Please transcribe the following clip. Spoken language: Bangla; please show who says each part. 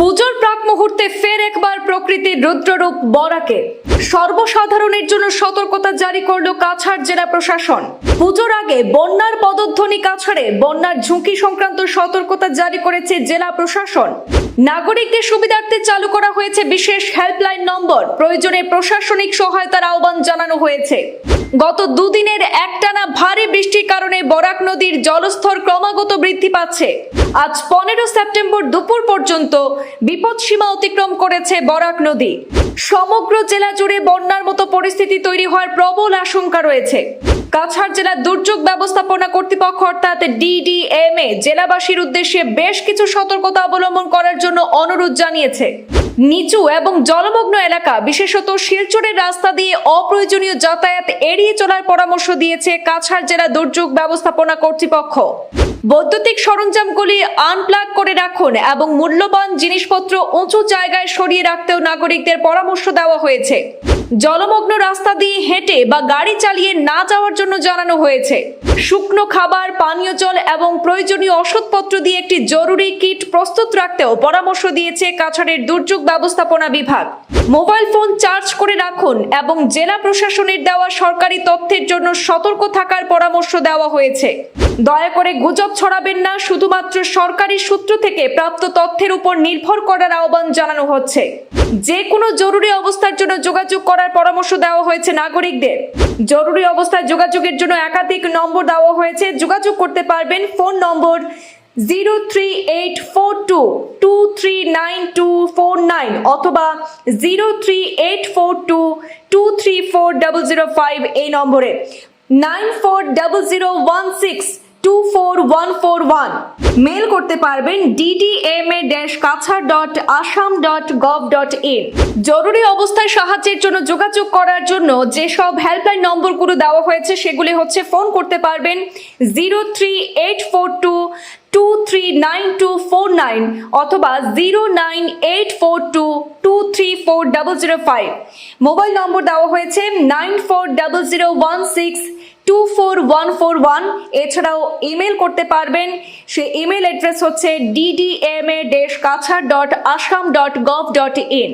Speaker 1: পুজোর প্রাক মুহূর্তে ফের একবার প্রকৃতির রুদ্ররূপ বরাকে। সর্বসাধারণের জন্য সতর্কতা জারি করল কাছাড় জেলা প্রশাসন। পুজোর আগে বন্যার পদধ্বনি কাছাড়ে বন্যার ঝুঁকি সংক্রান্ত সতর্কতা জারি করেছে জেলা প্রশাসন। নাগরিকদের সুবিধার্থে চালু করা হয়েছে বিশেষ হেল্পলাইন নম্বর। প্রয়োজনে প্রশাসনিক সহায়তার আহ্বান জানানো হয়েছে। গত দুদিনের একটানা ভারী বৃষ্টির কারণে বরাক নদীর জলস্তর ক্রমাগত বৃদ্ধি পাচ্ছে। আজ পনেরো সেপ্টেম্বর দুপুর পর্যন্ত বিপদসীমা অতিক্রম করেছে বরাক নদী। সমগ্র জেলা জুড়ে বন্যার মতো পরিস্থিতি তৈরি হওয়ার প্রবল আশঙ্কা রয়েছে। কাছাড় জেলা দুর্যোগ ব্যবস্থাপনা কর্তৃপক্ষ অর্থাৎ ডিডিএমএ জেলাবাসীর উদ্দেশ্যে বেশ কিছু সতর্কতা অবলম্বন করার জন্য অনুরোধ জানিয়েছে। নিচু এবং জলমগ্ন এলাকা, বিশেষত শিলচরের রাস্তা দিয়ে অপ্রয়োজনীয় যাতায়াত এড়িয়ে চলার পরামর্শ দিয়েছে কাছাড় জেলা দুর্যোগ ব্যবস্থাপনা কর্তৃপক্ষ। বৈদ্যুতিক সরঞ্জামগুলি আনপ্লাগ করে রাখুন এবং মূল্যবান জিনিসপত্র উঁচু জায়গায় সরিয়ে রাখতেও নাগরিকদের পরামর্শ দেওয়া হয়েছে। জলমগ্ন রাস্তা দিয়ে হেঁটে বা গাড়ি চালিয়ে না যাওয়ার জন্য জানানো হয়েছে। শুকনো খাবার, পানীয় জল এবং প্রয়োজনীয় ওষুধপত্র দিয়ে একটি জরুরি কিট প্রস্তুত রাখতেও পরামর্শ দিয়েছে কাছাড়ের দুর্যোগ ব্যবস্থাপনা বিভাগ। মোবাইল ফোন চার্জ করে রাখুন এবং জেলা প্রশাসনের দেওয়া সরকারি তথ্যের জন্য সতর্ক থাকার পরামর্শ দেওয়া হয়েছে। দয়া করে গুজব ছড়াবেন না, শুধুমাত্র সরকারি সূত্র থেকে প্রাপ্ত তথ্যের উপর নির্ভর করার আহ্বান জানানো হচ্ছে। যে কোনো জরুরি অবস্থার জন্য যোগাযোগ করার পরামর্শ দেওয়া হয়েছে নাগরিকদের। জরুরি অবস্থায় যোগাযোগের জন্য একাধিক নম্বর দেওয়া হয়েছে। যোগাযোগ করতে পারবেন phone number zero three eight four two two three nine two four nine অথবা zero three eight four two two three four double zero five এই নম্বরে। Nine four double zero one six two four one four one mail করতে পারবেন DDMA dash Cachar dot Assam dot gov dot in জরুরি অবস্থায় সাহায্যের জন্য যোগাযোগ করার জন্য যেসব হেল্পলাইন নম্বরগুলো দেওয়া হয়েছে সেগুলি হচ্ছে ফোন করতে পারবেন zero three eight four two two three nine two four nine অথবা zero nine eight four two two three four double zero five mobile number দেওয়া হয়েছে nine four double zero one six two four one four one এছাড়াও ইমেল করতে পারবেন। সে ইমেল অ্যাড্রেস হচ্ছে DDMA dash Cachar dot Assam dot gov dot in